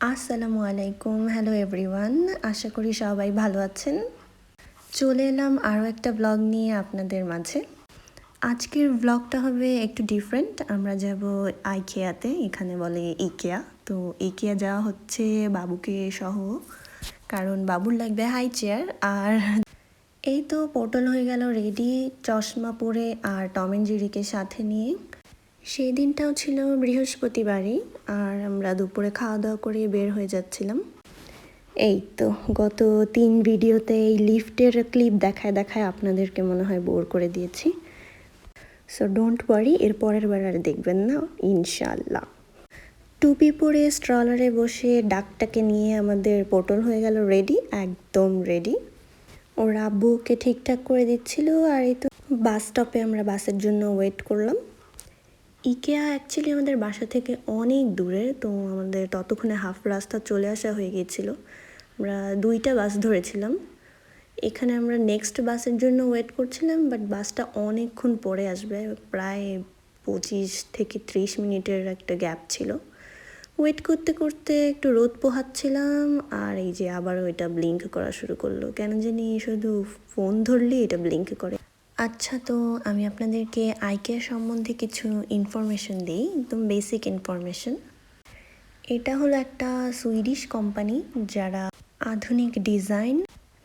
আসসালামু আলাইকুম hello everyone আশা করি সবাই ভালো আছেন। চলে এলাম আরও একটা ব্লগ নিয়ে আপনাদের মাঝে। আজকের ব্লগটা হবে একটু ডিফারেন্ট আমরা যাব আইকেয়াতে এখানে বলে ইকেয়া তো ইকেয়া যাওয়া হচ্ছে বাবুকে সহ, কারণ বাবুর লাগবে হাই চেয়ার আর এই তো পটল হয়ে গেল রেডি চশমা পরে আর টম অ্যান্ড জেরিকে সাথে নিয়ে। সেই দিনটাও ছিল বৃহস্পতিবারই, আর আমরা দুপুরে খাওয়া দাওয়া করে বের হয়ে যাচ্ছিলাম। এই তো, গত তিন ভিডিওতে এই লিফটের ক্লিপ দেখায় দেখায় আপনাদেরকে মনে হয় বোর করে দিয়েছি। সো ডোন্ট ওয়ারি এর পরের বার আর দেখবেন না ইনশাল্লাহ টুপি পরে স্ট্রলারে বসে ডাকটাকে নিয়ে আমাদের পটল হয়ে গেল রেডি একদম রেডি ওর আব্বুকে ঠিকঠাক করে দিচ্ছিল, আর এই তো বাস স্টপে আমরা বাসের জন্য ওয়েট করলাম। ইকেয়া অ্যাকচুয়ালি আমাদের বাসা থেকে অনেক দূরে, তো আমাদের ততক্ষণে হাফ রাস্তা চলে আসা হয়ে গিয়েছিল। আমরা দুইটা বাস ধরেছিলাম। এখানে আমরা নেক্সট বাসের জন্য ওয়েট করছিলাম বাট বাসটা অনেকক্ষণ পরে আসবে, প্রায় পঁচিশ থেকে ত্রিশ মিনিটের একটা গ্যাপ ছিল। ওয়েট করতে করতে একটু রোদ পোহাচ্ছিলাম, আর এই যে আবার ওইটা ব্লিঙ্ক করা শুরু করল। কেন জানি শুধু ফোন ধরলেই এটা ব্লিঙ্ক করে। আচ্ছা তো আমি আপনাদেরকে আইকেয়ার সম্বন্ধে কিছু ইনফরমেশন দিই, একদম বেসিক ইনফরমেশন এটা হলো একটা সুইডিশ কোম্পানি যারা আধুনিক ডিজাইন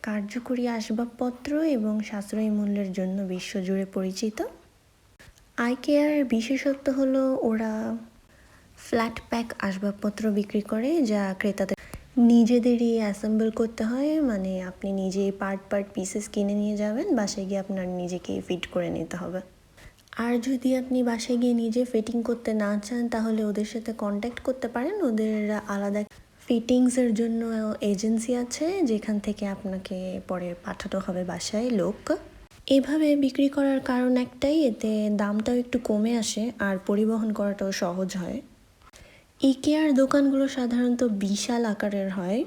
কার্যকরী আসবাবপত্র এবং সাশ্রয়ী মূল্যের জন্য বিশ্বজুড়ে পরিচিত। আইকেয়ার বিশেষত্ব হলো ওরা ফ্ল্যাট প্যাক আসবাবপত্র বিক্রি করে, যা ক্রেতাদের নিজেদেরই অ্যাসেম্বল করতে হয় মানে আপনি নিজেই পার্ট পার্ট পিসেস কিনে নিয়ে যাবেন, বাসায় গিয়ে আপনার নিজেকেই ফিট করে নিতে হবে। আর যদি আপনি বাসায় গিয়ে নিজে ফিটিং করতে না চান, তাহলে ওদের সাথে কন্ট্যাক্ট করতে পারেন। ওদের আলাদা ফিটিংসের জন্য এজেন্সি আছে, যেখান থেকে আপনাকে পরে পাঠানো হবে বাসায় লোক। এভাবে বিক্রি করার কারণ একটাই, এতে দামটাও একটু কমে আসে, আর পরিবহন করাটাও সহজ হয়। ইকেয়ার দোকানগুলো সাধারণত বিশাল আকারের হয়।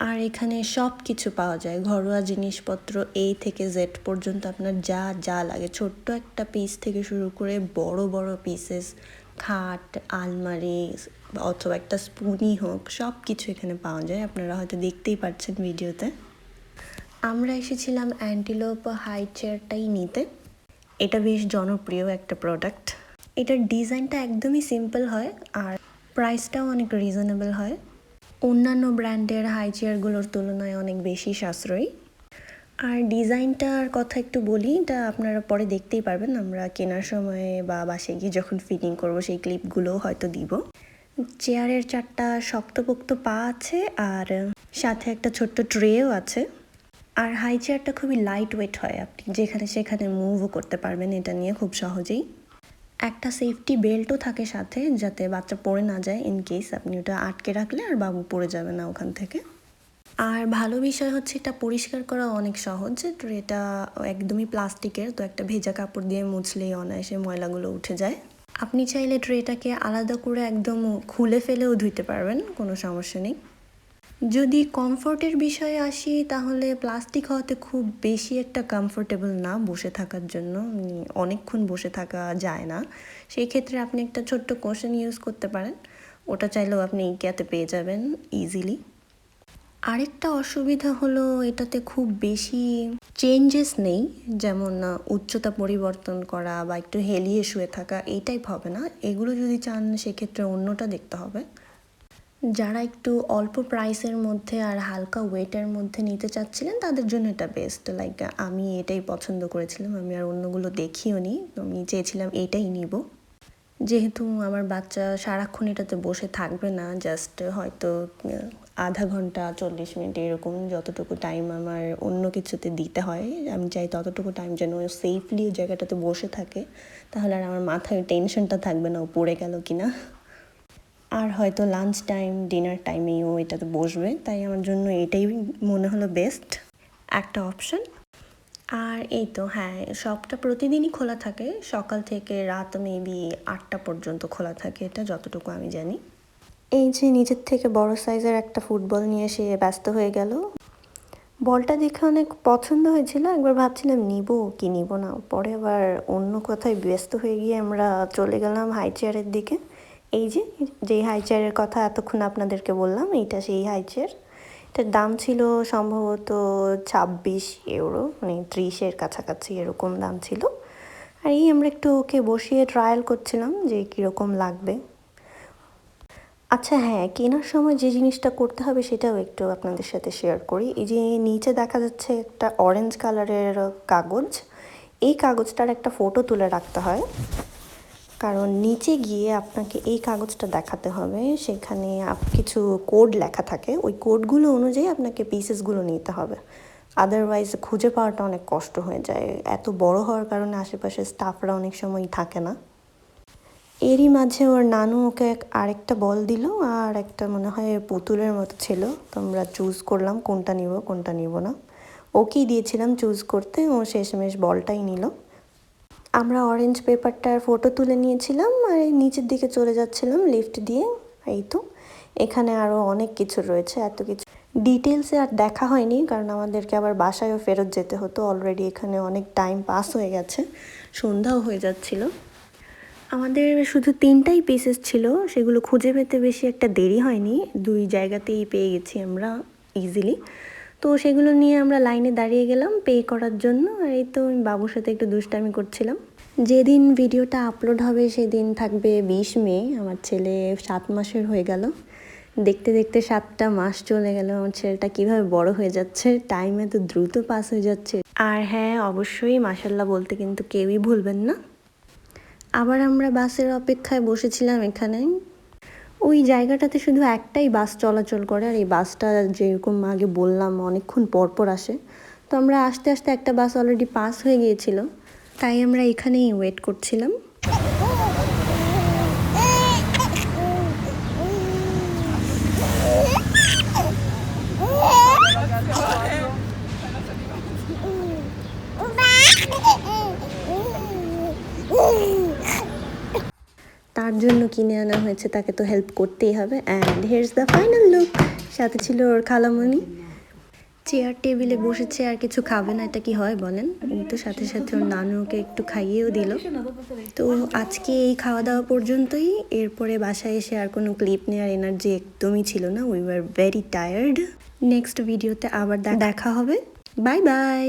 আর এখানে সব কিছু পাওয়া যায়। ঘরোয়া জিনিসপত্র এ থেকে জেড পর্যন্ত আপনার যা যা লাগে। ছোট্ট একটা পিস থেকে শুরু করে বড় বড় পিসেস খাট, আলমারি, অথবা একটা স্পুনই হোক সব কিছু এখানে পাওয়া যায়। আপনারা হয়তো দেখতেই পাচ্ছেন ভিডিওতে। আমরা এসেছিলাম অ্যান্টিলোপ হাই চেয়ারটাই নিতে। এটা বেশ জনপ্রিয় একটা প্রোডাক্ট এটার ডিজাইনটা একদমই সিম্পল হয়। আর প্রাইসটাও অনেক রিজনেবল হয়। অন্যান্য ব্র্যান্ডের হাই চেয়ারগুলোর তুলনায় অনেক বেশি সাশ্রয়ী। আর ডিজাইনটার কথা একটু বলি, এটা আপনারা পরে দেখতেই পারবেন, আমরা কেনার সময়ে বা বাসে গিয়ে যখন ফিটিং করব, সেই ক্লিপগুলোও হয়তো দিব। চেয়ারের চারটা শক্তপোক্ত পা আছে, আর সাথে একটা ছোট্ট ট্রেও আছে। আর হাই চেয়ারটা খুবই লাইট ওয়েট হয়, আপনি যেখানে সেখানে মুভও করতে পারবেন, এটা নিয়ে খুব সহজেই। একটা সেফটি বেল্টও থাকে সাথে যাতে বাচ্চা পড়ে না যায় ইন কেস আপনি ওটা আটকে রাখলে আর বাবু পড়ে যাবে না ওখান থেকে। আর ভালো বিষয় হচ্ছে এটা পরিষ্কার করা অনেক সহজ তো এটা একদমই প্লাস্টিকের, তো একটা ভেজা কাপড় দিয়ে মুছলেই অনায়াসে ময়লাগুলো উঠে যায়। আপনি চাইলে ট্রেটাকে আলাদা করে একদম খুলে ফেলেও ধুইতে পারবেন, কোনো সমস্যা নেই। যদি কমফোর্টের বিষয়ে আসি, তাহলে প্লাস্টিক হওয়াতে খুব বেশি একটা কমফোর্টেবল না বসে থাকার জন্য। অনেকক্ষণ বসে থাকা যায় না। সেই ক্ষেত্রে আপনি একটা ছোট্ট কোশন ইউজ করতে পারেন। ওটা চাইলেও আপনি ইকেয়াতে পেয়ে যাবেন ইজিলি। আরেকটা অসুবিধা হলো, এটাতে খুব বেশি চেঞ্জেস নেই। যেমন উচ্চতা পরিবর্তন করা বা একটু হেলিয়ে শুয়ে থাকা, এই টাইপ হবে না। এগুলো যদি চান, সেক্ষেত্রে অন্যটা দেখতে হবে। যারা একটু অল্প প্রাইসের মধ্যে আর হালকা ওয়েটের মধ্যে নিতে চাচ্ছিলেন, তাদের জন্য এটা বেস্ট লাইক আমি এটাই পছন্দ করেছিলাম, আমি আর অন্যগুলো দেখিও নি। আমি চেয়েছিলাম এটাই নিব। যেহেতু আমার বাচ্চা সারাক্ষণ এটাতে বসে থাকবে না জাস্ট হয়তো আধা ঘণ্টা, চল্লিশ মিনিট এরকম যতটুকু টাইম আমার অন্য কিছুতে দিতে হয়, আমি চাই ততটুকু টাইম যেন সেফলি ওই জায়গাটাতে বসে থাকে। তাহলে আর আমার মাথায় টেনশনটা থাকবে না ও পড়ে গেল কিনা। আর হয়তো লাঞ্চ টাইম ডিনার টাইমেই টাইমেও এটাতে বসবে, তাই আমার জন্য এটাই মনে হলো বেস্ট একটা অপশন আর এই তো হ্যাঁ শপটা প্রতিদিনই খোলা থাকে। সকাল থেকে রাত মেবি আটটা পর্যন্ত খোলা থাকে এটা, যতটুকু আমি জানি। এই যে নিজের থেকে বড় সাইজের একটা ফুটবল নিয়ে সে ব্যস্ত হয়ে গেল। বলটা দেখে অনেক পছন্দ হয়েছিল, একবার ভাবছিলাম, নিব কি নিব না? পরে আবার অন্য কোথায় ব্যস্ত হয়ে গিয়ে আমরা চলে গেলাম হাই চেয়ারের দিকে। এই যে, যেই হাই চেয়ারের কথা এতক্ষণ আপনাদেরকে বললাম, এইটা সেই হাই চেয়ার এটার দাম ছিল সম্ভবত ছাব্বিশ ইউরো মানে ত্রিশের কাছাকাছি এরকম দাম ছিল। আর এই আমরা একটু ওকে বসিয়ে ট্রায়াল করছিলাম যে কীরকম লাগবে। আচ্ছা হ্যাঁ কেনার সময় যে জিনিসটা করতে হবে সেটাও একটু আপনাদের সাথে শেয়ার করি। এই যে নিচে দেখা যাচ্ছে একটা অরেঞ্জ কালারের কাগজ। এই কাগজটার একটা ফটো তুলে রাখতে হয়। কারণ নিচে গিয়ে আপনাকে এই কাগজটা দেখাতে হবে। সেখানে কিছু কোড লেখা থাকে। ওই কোডগুলো অনুযায়ী আপনাকে পিসেসগুলো নিতে হবে। আদারওয়াইজ খুঁজে পাওয়াটা অনেক কষ্ট হয়ে যায়। এত বড় হওয়ার কারণে আশেপাশে স্টাফরা অনেক সময় থাকে না। এরই মাঝে ওর নানু ওকে আরেকটা বল দিল আর একটা মনে হয় পুতুলের মতো ছিল। তো আমরা চুজ করলাম কোনটা নিব কোনটা নিব না। ওকেই দিয়েছিলাম চুজ করতে। ও শেষমেশ বলটাই নিল। আমরা অরেঞ্জ পেপারটার ফটো তুলে নিয়েছিলাম আর এই নিচের দিকে চলে যাচ্ছিলাম লিফট দিয়ে, এই তো। এখানে আরও অনেক কিছু রয়েছে, এত কিছু। ডিটেলসে আর দেখা হয়নি, কারণ আমাদেরকে আবার বাসায়ও ফেরত যেতে হতো অলরেডি এখানে অনেক টাইম পাস হয়ে গেছে, সন্ধ্যাও হয়ে যাচ্ছিল। আমাদের শুধু তিনটাই পিসেস ছিল, সেগুলো খুঁজে পেতে বেশি একটা দেরি হয়নি, দুই জায়গাতেই পেয়ে গেছি আমরা ইজিলি তো সেগুলো নিয়ে আমরা লাইনে দাঁড়িয়ে গেলাম পে করার জন্য। আর এই তো আমি বাবুর সাথে একটু দুষ্টামি করছিলাম। যেদিন ভিডিওটা আপলোড হবে সেদিন থাকবে বিশ মে, আমার ছেলে সাত মাসের হয়ে গেল। দেখতে দেখতে সাতটা মাস চলে গেল, আমার ছেলেটা কীভাবে বড় হয়ে যাচ্ছে টাইমে তো দ্রুত পাস হয়ে যাচ্ছে। আর হ্যাঁ অবশ্যই মাসাল্লাহ বলতে কিন্তু কেউই ভুলবেন না। আবার আমরা বাসের অপেক্ষায় বসেছিলাম এখানে। ওই জায়গাটাতে শুধু একটাই বাস চলাচল করে আর এই বাসটা যেরকম আগে বললাম অনেকক্ষণ পর পর আসে। তো আমরা আস্তে আস্তে একটা বাস অলরেডি পাস হয়ে গিয়েছিল। তাই আমরা এখানেই ওয়েট করছিলাম। তার জন্য কিনে আনা হয়েছে, তাকে তো হেল্প করতেই হবে। And here's the final look সাথে ছিল ওর খালামণি। চেয়ার টেবিলে বসেছে, আর কিছু খাবে না, এটা কি হয় বলেন? তো সাথে সাথে ওর নানুকে একটু খাইয়েও দিল। তো আজকে এই খাওয়া দাওয়া পর্যন্তই। এরপরে বাসায় এসে আর কোনো ক্লিপ নেওয়ার এনার্জি একদমই ছিল না। We were very tired next ভিডিওতে আবার দেখা হবে। Bye bye